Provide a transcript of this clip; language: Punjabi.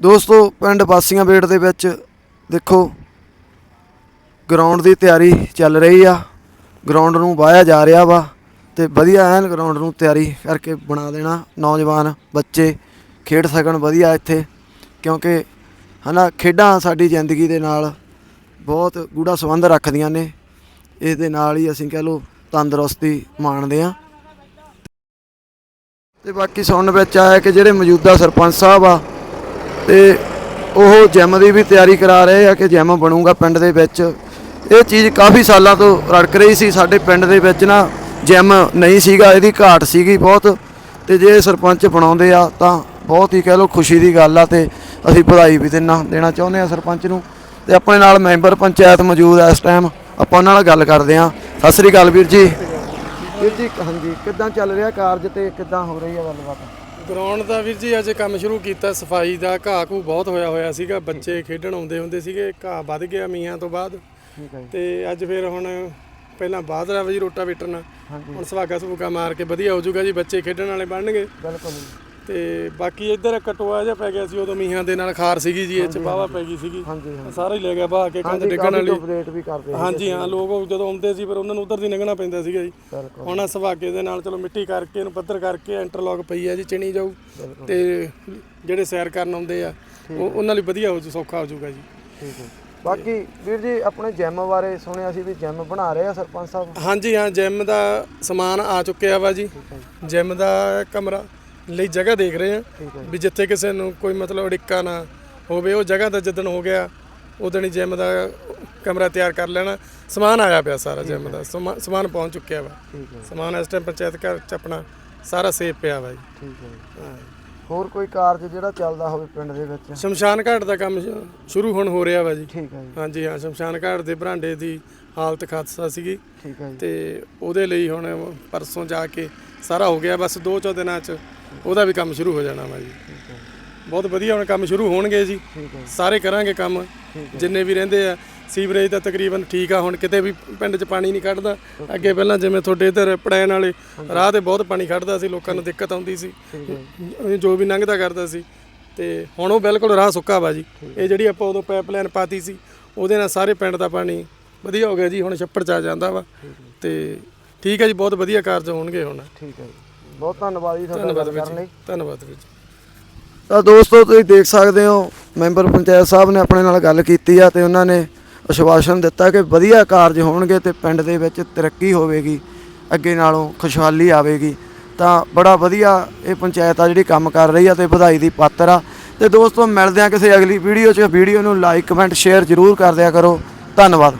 ਦੋਸਤੋ, ਪਿੰਡ ਬਾਸੀਆਂ ਬੇਟ ਦੇ ਵਿੱਚ ਦੇਖੋ ਗਰਾਊਂਡ ਦੀ ਤਿਆਰੀ ਚੱਲ ਰਹੀ ਆ। ਗਰਾਊਂਡ ਨੂੰ ਵਾਹਿਆ ਜਾ ਰਿਹਾ ਵਾ ਤੇ ਵਧੀਆ ਐਨ ਗਰਾਊਂਡ ਨੂੰ ਤਿਆਰੀ ਕਰਕੇ ਬਣਾ ਦੇਣਾ ਨੌਜਵਾਨ ਬੱਚੇ, ਖੇਡ ਸਕਣ ਵਧੀਆ ਇੱਥੇ। ਕਿਉਂਕਿ ਹਨਾ, ਖੇਡਾਂ ਸਾਡੀ ਜ਼ਿੰਦਗੀ ਦੇ ਨਾਲ ਬਹੁਤ ਗੂੜਾ ਸੰਬੰਧ ਰੱਖਦੀਆਂ ਨੇ। ਇਸ ਦੇ ਨਾਲ ਹੀ ਅਸੀਂ ਕਹ ਲਓ, ਤੰਦਰੁਸਤੀ ਮਾਣਦੇ ਆ ਤੇ ਬਾਕੀ ਸੁਣਨ ਵਿੱਚ ਆਇਆ ਕਿ ਜਿਹੜੇ ਮੌਜੂਦਾ ਸਰਪੰਚ ਸਾਹਿਬ ਆ ਤੇ ਉਹ ਜਿਮ ਦੀ ਵੀ ਤਿਆਰੀ ਕਰਾ ਰਹੇ ਆ ਕਿ ਜਿਮ ਬਣੂਗਾ ਪਿੰਡ ਦੇ ਵਿੱਚ। ਇਹ ਚੀਜ਼ ਕਾਫੀ ਸਾਲਾਂ ਤੋਂ ਰੜਕ ਰਹੀ ਸੀ, ਸਾਡੇ ਪਿੰਡ ਦੇ ਵਿੱਚ ਨਾ ਜਿਮ ਨਹੀਂ ਸੀਗਾ, ਇਹਦੀ ਘਾਟ ਸੀਗੀ ਬਹੁਤ। ਤੇ ਜੇ ਸਰਪੰਚ ਬਣਾਉਂਦੇ ਆ ਤਾਂ ਬਹੁਤ ਹੀ ਕਹਿ ਲਓ ਖੁਸ਼ੀ ਦੀ ਗੱਲ ਆ ਤੇ ਅਸੀਂ ਵਧਾਈ ਵੀ ਦੇਣਾ ਦੇਣਾ ਚਾਹੁੰਦੇ ਆ ਸਰਪੰਚ ਨੂੰ। ਤੇ ਆਪਣੇ ਨਾਲ ਮੈਂਬਰ ਪੰਚਾਇਤ ਮੌਜੂਦ ਆ ਇਸ ਟਾਈਮ, ਆਪਾਂ ਉਹਨਾਂ ਨਾਲ ਗੱਲ ਕਰਦੇ ਆ। ਸਤਿ ਸ੍ਰੀ ਅਕਾਲ ਵੀਰ ਜੀ। ਵੀਰ ਜੀ, ਹਾਂਜੀ, ਕਿੱਦਾਂ ਚੱਲ ਰਿਹਾ ਕਾਰਜ ਤੇ, ਕਿੱਦਾਂ ਹੋ ਰਹੀ ਹੈ ਗੱਲਬਾਤ? ਗਰਾਊਂਡ ਦਾ ਵੀਰ ਜੀ ਅੱਜ ਕੰਮ ਸ਼ੁਰੂ ਕੀਤਾ ਸਫ਼ਾਈ ਦਾ ਘਾਹ ਘੂ ਬਹੁਤ ਹੋਇਆ ਹੋਇਆ ਸੀਗਾ ਬੱਚੇ ਖੇਡਣ ਆਉਂਦੇ ਹੁੰਦੇ ਸੀਗੇ ਘਾਹ ਵੱਧ ਗਿਆ ਮੀਆਂ ਤੋਂ ਬਾਅਦ। ਤੇ ਅੱਜ ਫਿਰ ਹੁਣ ਪਹਿਲਾਂ ਬਾਅਦ ਰਾ ਵਜੀ ਰੋਟਾ ਵੇਟਣਾ ਹੁਣ ਸਵਾਗਾ ਸਵੂਗਾ ਮਾਰ ਕੇ ਵਧੀਆ ਹੋ ਜਾਊਗਾ ਜੀ ਬੱਚੇ ਖੇਡਣ ਵਾਲੇ ਬਣਨਗੇ। ਬਿਲਕੁਲ। ਤੇ ਬਾਕੀ ਇੱਧਰ ਕਟੋਆ ਜਿਹਾ ਪੈ ਗਿਆ ਸੀ ਉਦੋਂ ਮੀਆਂ ਦੇ ਨਾਲ ਖਾਰ ਸੀਗੀ ਜੀ ਇਹ ਚ ਬਾਵਾ ਪੈ ਗਈ ਸੀਗੀ। ਹਾਂਜੀ ਸਾਰਾ ਹੀ ਲੈ ਗਿਆ ਬਾਹ ਕੇ ਕੰਧ ਡਿੱਗਣ ਵਾਲੀ। ਅਪਡੇਟ ਵੀ ਕਰਦੇ ਆ ਹਾਂਜੀ ਹਾਂ ਲੋਕ ਜਦੋਂ ਆਉਂਦੇ ਸੀ ਫਿਰ ਉਹਨਾਂ ਨੂੰ ਉਧਰ ਦੀ ਲੰਘਣਾ ਪੈਂਦਾ ਸੀਗਾ ਜੀ। ਹੁਣ ਸੁਹਾਗੇ ਦੇ ਨਾਲ ਚਲੋ ਮਿੱਟੀ ਕਰਕੇ ਇਹਨੂੰ ਪੱਧਰ ਕਰਕੇ ਇੰਟਰਲੌਕ ਪਈ ਹੈ ਜੀ ਚਿਣੀ ਜਾਊ। ਤੇ ਜਿਹੜੇ ਸੈਰ ਕਰਨ ਆਉਂਦੇ ਆ ਉਹ ਉਹਨਾਂ ਲਈ ਵਧੀਆ ਹੋ ਜੂ ਸੌਖਾ ਹੋ ਜਾਊਗਾ ਜੀ। ਠੀਕ ਹੈ। ਬਾਕੀ ਵੀਰ ਜੀ ਆਪਣੇ ਜਿਮ ਬਾਰੇ ਸੁਣਿਆ ਸੀ ਵੀ ਜਿਮ ਬਣਾ ਰਹੇ ਆ ਸਰਪੰਚ ਸਾਹਿਬ? ਹਾਂਜੀ ਹਾਂ ਜਿਮ ਦਾ ਸਮਾਨ ਆ ਚੁੱਕਿਆ ਵਾ ਜੀ। ਜਿਮ ਦਾ ਕਮਰਾ ਲਈ ਜਗ੍ਹਾ ਦੇਖ ਰਹੇ ਹੈ ਵੀ ਜਿੱਥੇ ਕਿਸੇ ਨੂੰ ਕੋਈ ਮਤਲਬ ਅੜਿੱਕਾ ਨਾ ਹੋਵੇ ਉਹ ਜਗ੍ਹਾ ਦਾ ਜਿੱਦਣ ਹੋ ਗਿਆ ਉਦਣ ਹੀ ਜਿਮ ਦਾ ਕਮਰਾ ਤਿਆਰ ਕਰ ਲੈਣਾ। ਸਮਾਨ ਆਇਆ ਪਿਆ ਸਾਰਾ ਜਿਮ ਦਾ। ਸਮਾ- ਸਮਾਨ ਪਹੁੰਚ ਚੁੱਕਿਆ ਵਾ। ਸਮਾਨ ਇਸ ਟਾਈਮ ਪੰਚਾਇਤ ਘਰ ਚ ਆਪਣਾ ਸਾਰਾ ਸੇਫ ਪਿਆ ਵਾ ਜੀ। ਠੀਕ ਹੈ। ਹੋਰ ਕੋਈ ਕਾਰਜ ਜਿਹੜਾ ਚੱਲਦਾ ਹੋਵੇ ਪਿੰਡ ਦੇ ਵਿੱਚ? ਸ਼ਮਸ਼ਾਨ ਘਾਟ ਦਾ ਕੰਮ ਸ਼ੁਰੂ ਹੁਣ ਹੋ ਰਿਹਾ ਵਾ ਜੀ। ਠੀਕ ਹੈ ਜੀ। ਹਾਂਜੀ ਹਾਂ ਸ਼ਮਸ਼ਾਨ ਘਾਟ ਦੇ ਬਰਾਂਡੇ ਦੀ ਹਾਲਤ ਖਾਦਸਾ ਸੀਗੀ। ਠੀਕ ਹੈ ਜੀ। ਤੇ ਉਹਦੇ ਲਈ ਹੁਣ ਪਰਸੋਂ ਜਾ ਕੇ ਸਾਰਾ ਹੋ ਗਿਆ। ਬਸ ਦੋ ਚੋ ਦਿਨਾਂ ਚ ਉਹਦਾ ਵੀ ਕੰਮ ਸ਼ੁਰੂ ਹੋ ਜਾਣਾ ਵਾ ਜੀ। ਬਹੁਤ ਵਧੀਆ ਹੁਣ ਕੰਮ ਸ਼ੁਰੂ ਹੋਣਗੇ ਜੀ। ਸਾਰੇ ਕਰਾਂਗੇ ਕੰਮ। ਜਿੰਨੇ ਵੀ ਰਹਿੰਦੇ ਆ ਸੀਵਰੇਜ ਦਾ ਤਕਰੀਬਨ ਠੀਕ ਆ ਹੁਣ ਕਿਤੇ ਵੀ ਪਿੰਡ 'ਚ ਪਾਣੀ ਨਹੀਂ ਕੱਢਦਾ ਅੱਗੇ ਪਹਿਲਾਂ ਜਿਵੇਂ ਤੁਹਾਡੇ ਇੱਧਰ ਪੜੈਣ ਵਾਲੇ ਰਾਹ ਤੇ ਬਹੁਤ ਪਾਣੀ ਖੜਦਾ ਸੀ ਲੋਕਾਂ ਨੂੰ ਦਿੱਕਤ ਆਉਂਦੀ ਸੀ। ਜੋ। ਵੀ ਲੰਘਦਾ ਕਰਦਾ ਸੀ। ਤੇ ਹੁਣ ਉਹ ਬਿਲਕੁਲ ਰਾਹ ਸੁੱਕਾ ਵਾ ਜੀ। ਇਹ ਜਿਹੜੀ ਆਪਾਂ ਉਦੋਂ ਪਾਈਪਲਾਈਨ ਪਾਤੀ ਸੀ ਉਹਦੇ ਨਾਲ ਸਾਰੇ ਪਿੰਡ ਦਾ ਪਾਣੀ ਵਧੀਆ ਹੋ ਗਿਆ ਜੀ ਹੁਣ ਛੱਪੜ ਚ ਆ ਜਾਂਦਾ ਵਾ। ਤੇ ਠੀਕ ਹੈ ਜੀ ਬਹੁਤ ਵਧੀਆ ਕਾਰਜ ਹੋਣਗੇ ਹੁਣ। ਠੀਕ ਹੈ ਜੀ। ਬਹੁਤ ਧੰਨਵਾਦ ਜੀ ਤੁਹਾਡਾ ਧੰਨਵਾਦ ਗੱਲ ਵੀਰ ਕਰਨ ਲਈ। ਜੀ ਧੰਨਵਾਦ ਵੀਰ ਜੀ। ਤਾਂ ਦੋਸਤੋ ਤੁਸੀਂ ਦੇਖ ਸਕਦੇ ਹੋ ਮੈਂਬਰ ਪੰਚਾਇਤ ਸਾਹਿਬ ਨੇ ਆਪਣੇ ਨਾਲ ਗੱਲ ਕੀਤੀ ਆ ਤੇ ਉਹਨਾਂ ਨੇ ਆਸ਼ਵਾਸਨ ਦਿੱਤਾ ਕਿ ਵਧੀਆ ਕਾਰਜ ਹੋਣਗੇ ਤੇ ਪਿੰਡ ਦੇ ਵਿੱਚ ਤਰੱਕੀ ਹੋਵੇਗੀ ਅੱਗੇ ਨਾਲੋਂ ਖੁਸ਼ਹਾਲੀ ਆਵੇਗੀ। ਤਾਂ ਬੜਾ ਵਧੀਆ ਇਹ ਪੰਚਾਇਤ ਆ ਜਿਹੜੀ ਕੰਮ ਕਰ ਰਹੀ ਆ ਤੇ ਵਧਾਈ ਦੀ ਪਾਤਰ ਆ। ਤੇ ਦੋਸਤੋ ਮਿਲਦੇ ਆ ਕਿਸੇ ਅਗਲੀ ਵੀਡੀਓ 'ਚ। ਵੀਡੀਓ ਨੂੰ ਲਾਈਕ ਕਮੈਂਟ ਸ਼ੇਅਰ ਜ਼ਰੂਰ ਕਰ ਦਿਆ ਕਰੋ। ਧੰਨਵਾਦ।